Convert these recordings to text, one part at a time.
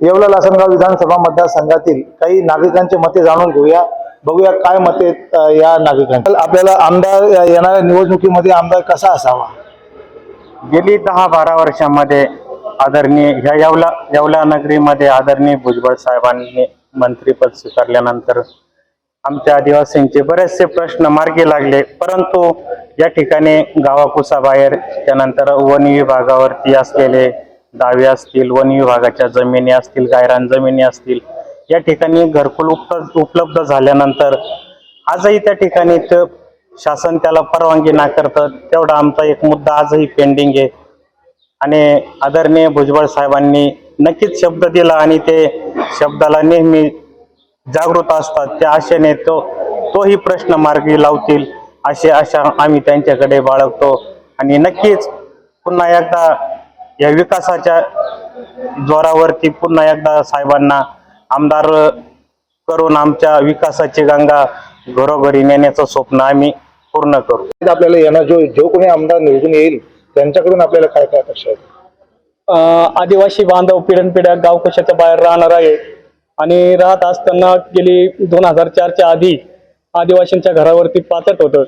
येवला लासनगाव विधानसभा मतदारसंघातील काही नागरिकांची मते जाणून घेऊया. बघूया काय मते या नागरिकांना आपल्याला आमदार येणाऱ्या निवडणुकीमध्ये आमदार कसा असावा? गेली दहा बारा वर्षामध्ये आदरणीय ह्या येवला येवला नगरीमध्ये आदरणीय भुजबळ साहेबांनी मंत्रीपद स्वीकारल्यानंतर आमच्या आदिवासींचे बरेचसे प्रश्न मार्गी लागले. परंतु या ठिकाणी गावाकुसाबाहेर त्यानंतर वन विभागावरती असलेले दावे असतील वन विभागाच्या जमिनी असतील गायरान जमिनी असतील या ठिकाणी घरकुल उप उपलब्ध झाल्यानंतर आजही त्या ठिकाणी शासन त्याला परवानगी नाकारतं. तेवढा आमचा एक मुद्दा आजही पेंडिंग आहे. आणि आदरणीय भुजबळ साहेबांनी नक्कीच शब्द दिला आणि ते शब्दाला नेहमी जागृत असतात. त्या आशेने तो तोही प्रश्न मार्गी लावतील अशी आशा आम्ही त्यांच्याकडे बाळगतो. आणि नक्कीच पुन्हा एकदा या विकासाच्या जोरावरती पुन्हा एकदा साहेबांना आमदार करून आमच्या विकासाची गंगा घरोघरी नेण्याचं स्वप्न आम्ही पूर्ण करू. आपल्याला येणार जो जो कोणी आमदार निवडून येईल त्यांच्याकडून आपल्याला काय काय अपेक्षा आहे? अं, आदिवासी बांधव पिढ्यानपिढ्या गाव कशाच्या बाहेर राहणार आहे? आणि राहत असताना गेली दोन हजार चारच्या आधी आदिवासींच्या घरावरती पातट होतं.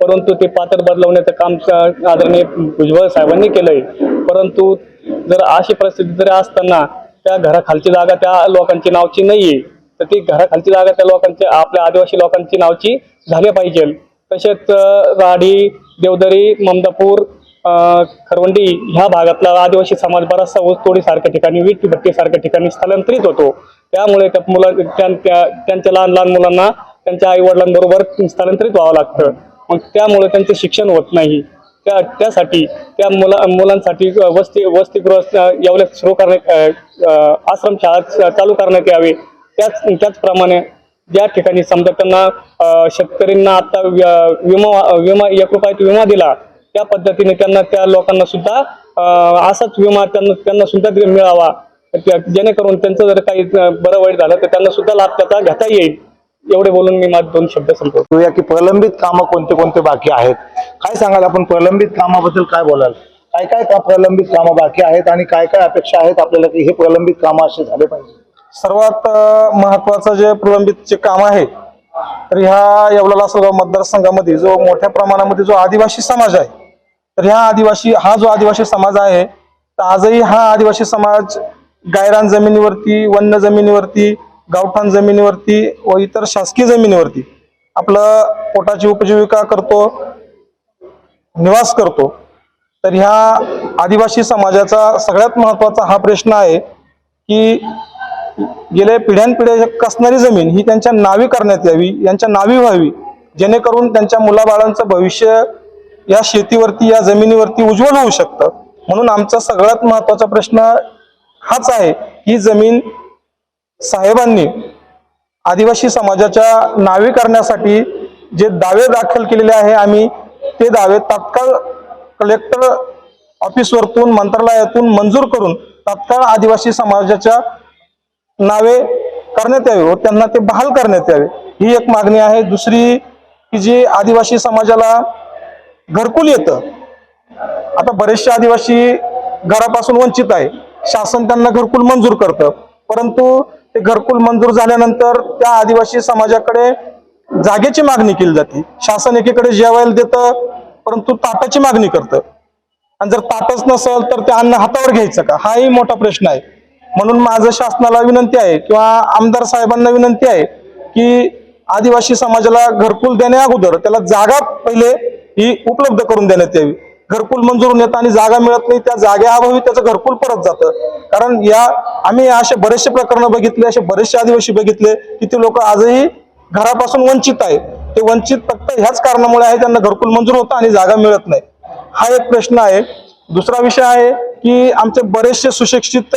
परंतु ते पातट बदलवण्याचं काम आदरणीय भुजबळ साहेबांनी केलंय. परंतु जर अशी परिस्थिती जरी असताना त्या घराखालची जागा त्या लोकांची नावची नाहीये तर ती घराखालची जागा त्या लोकांची आपल्या आदिवासी लोकांची नावची झाली पाहिजे. तसेच राडी देवदरी ममदापूर अं, खरवंडी ह्या भागातला आदिवासी समाज बराचसा ऊसतोडी सारख्या ठिकाणी वीट सारख्या ठिकाणी स्थलांतरित होतो. त्यामुळे त्या मुला त्यांच्या लहान लहान मुलांना त्यांच्या आई वडिलांबरोबर स्थलांतरित व्हावं लागतं. मग त्यामुळे त्यांचं शिक्षण होत नाही. त्या त्यासाठी त्या मुला मुलांसाठी वस्ती वसतिगृह एवढ्या सुरू करण्यात आश्रम आश्रमशाळा चालू करण्यात यावे. त्याच त्याचप्रमाणे ज्या ठिकाणी समजा त्यांना शेतकऱ्यांना आता विमा विमा एक रुपयात विमा दिला त्या पद्धतीने त्यांना त्या लोकांना सुद्धा असाच विमा त्यांना त्यांना सुद्धा मिळावा. जेणेकरून त्यांचं जर काही बरं वाईट झालं तर त्यांना सुद्धा लाभ त्याचा घेता येईल. एवढे बोलून मी माझे दोन शब्द संपवतो. बघूया की प्रलंबित कामं कोणते कोणते बाकी आहेत? काय सांगाल आपण? प्रलंबित कामाबद्दल काय बोलाल? काय काय का प्रलंबित कामं बाकी आहेत आणि काय काय अपेक्षा आहेत आपल्याला की हे प्रलंबित कामं असे झाले पाहिजे? सर्वात महत्वाचं जे प्रलंबितचे काम आहे तर ह्या येवला लासलगाव मतदारसंघामध्ये जो मोठ्या प्रमाणामध्ये जो आदिवासी समाज आहे तर ह्या आदिवासी हा जो आदिवासी समाज आहे तर आजही हा आदिवासी समाज गायरान जमिनीवरती वन्य जमिनीवरती गावठाण जमिनीवरती व इतर शासकीय जमिनीवरती आपलं पोटाची उपजीविका करतो निवास करतो तर ह्या आदिवासी समाजाचा सगळ्यात महत्त्वाचा हा प्रश्न आहे की गेल्या पिढ्यानपिढ्या कसणारी जमीन ही त्यांच्या नावी करण्यात यावी यांच्या नावी व्हावी जेणेकरून त्यांच्या मुलाबाळांचं भविष्य या शेतीवरती या जमिनीवरती उज्ज्वल होऊ शकतं. म्हणून आमचा सगळ्यात महत्त्वाचा प्रश्न हाच आहे ही जमीन साहेबांनी आदिवासी समाजाच्या नावे करण्यासाठी जे दावे दाखल केलेले आहे आम्ही ते दावे तात्काळ कलेक्टर ऑफिसवरतून मंत्रालयातून मंजूर करून तात्काळ आदिवासी समाजाच्या नावे करण्यात यावे व त्यांना ते बहाल करण्यात यावे. ही एक मागणी आहे. दुसरी की जी आदिवासी समाजाला घरकुल येतं. आता बरेचसे आदिवासी घरापासून वंचित आहे. शासन त्यांना घरकुल मंजूर करतं. परंतु ते घरकुल मंजूर झाल्यानंतर त्या आदिवासी समाजाकडे जागेची मागणी केली जाते. शासन एकीकडे जेवायला देतं परंतु ताटाची मागणी करतं. आणि जर ताटच नसेल तर ते अन्न हातावर घ्यायचं का? हाही मोठा प्रश्न आहे. म्हणून माझं शासनाला विनंती आहे किंवा आमदार साहेबांना विनंती आहे की आदिवासी समाजाला घरकुल देण्या अगोदर त्याला जागा पहिले ही उपलब्ध करून देण्यात यावी. घरकुल मंजूर होऊन येतं आणि जागा मिळत नाही त्या जागेअभावी त्याचं घरकुल परत जातं. कारण या आम्ही असे बरेचसे प्रकरण बघितले असे बरेचसे आदिवासी बघितले की ते लोक आजही घरापासून वंचित आहे. ते वंचित फक्त ह्याच कारणामुळे आहे त्यांना घरकुल मंजूर होतं आणि जागा मिळत नाही. हा एक प्रश्न आहे. दुसरा विषय आहे की आमचे बरेचसे सुशिक्षित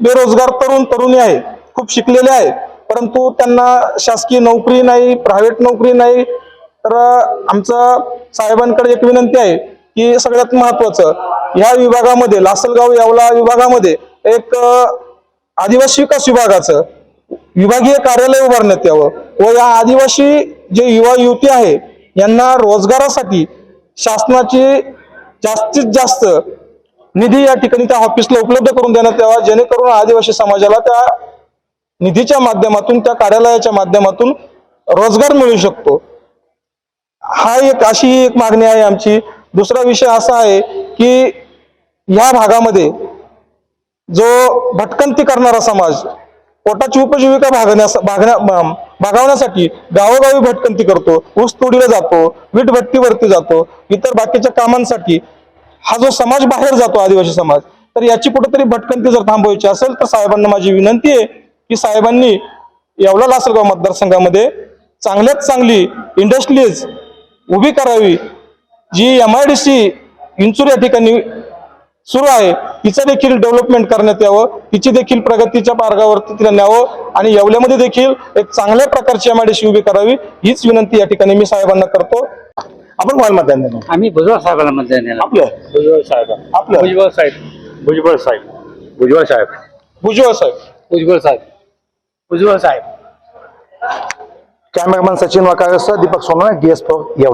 बेरोजगार तरुण तरुणी आहे खूप शिकलेले आहे. परंतु त्यांना शासकीय नोकरी नाही प्रायव्हेट नोकरी नाही. तर आमचं साहेबांकडे एक विनंती आहे की सगळ्यात महत्वाचं ह्या विभागामध्ये लासलगाव यावला विभागामध्ये एक आदिवासी विकास विभागाचं विभागीय कार्यालय उभारण्यात यावं व या आदिवासी जे युवा युवती आहे यांना रोजगारासाठी शासनाची जास्तीत जास्त निधी या ठिकाणी त्या ऑफिसला उपलब्ध करून देण्यात यावा जेणेकरून आदिवासी समाजाला त्या निधीच्या माध्यमातून त्या कार्यालयाच्या माध्यमातून रोजगार मिळू शकतो. हा एक अशी एक मागणी आहे आमची. दुसरा विषय असा आहे की या भागामध्ये जो भटकंती करणारा समाज पोटाची उपजीविका भागण्यास भागण्या भागवण्यासाठी गावोगावी भटकंती करतो ऊस तोडीला जातो वीट भट्टीवरती जातो इतर बाकीच्या कामांसाठी हा जो समाज बाहेर जातो आदिवासी समाज तर याची कुठेतरी भटकंती जर थांबवायची असेल तर साहेबांना माझी विनंती आहे की साहेबांनी येवला लासलगाव मतदारसंघामध्ये चांगल्यात चांगली इंडस्ट्रीज उभी करावी G M I D C Inchur या ठिकाणी सुरू आहे तिचं देखील डेव्हलपमेंट करण्यात यावं. तिची देखील प्रगतीच्या मार्गावरती तिला न्यावं आणि येवल्यामध्ये देखील एक चांगल्या प्रकारची एमआयडीसी उभी करावी हीच विनंती या ठिकाणी मी साहेबांना करतो. आपण कोणाला मतदान देणार आम्ही भुजबळ साहेबाला मतदान देणार आपलं? भुजबळ साहेब. आपलं? भुजबळ साहेब. भुजबळ साहेब. भुजबळ साहेब. भुजबळ साहेब. भुजबळ साहेब. भुजबळ साहेब. Cameraman Sachin वाकाळसह Deepak Sonawane D S four Yeola.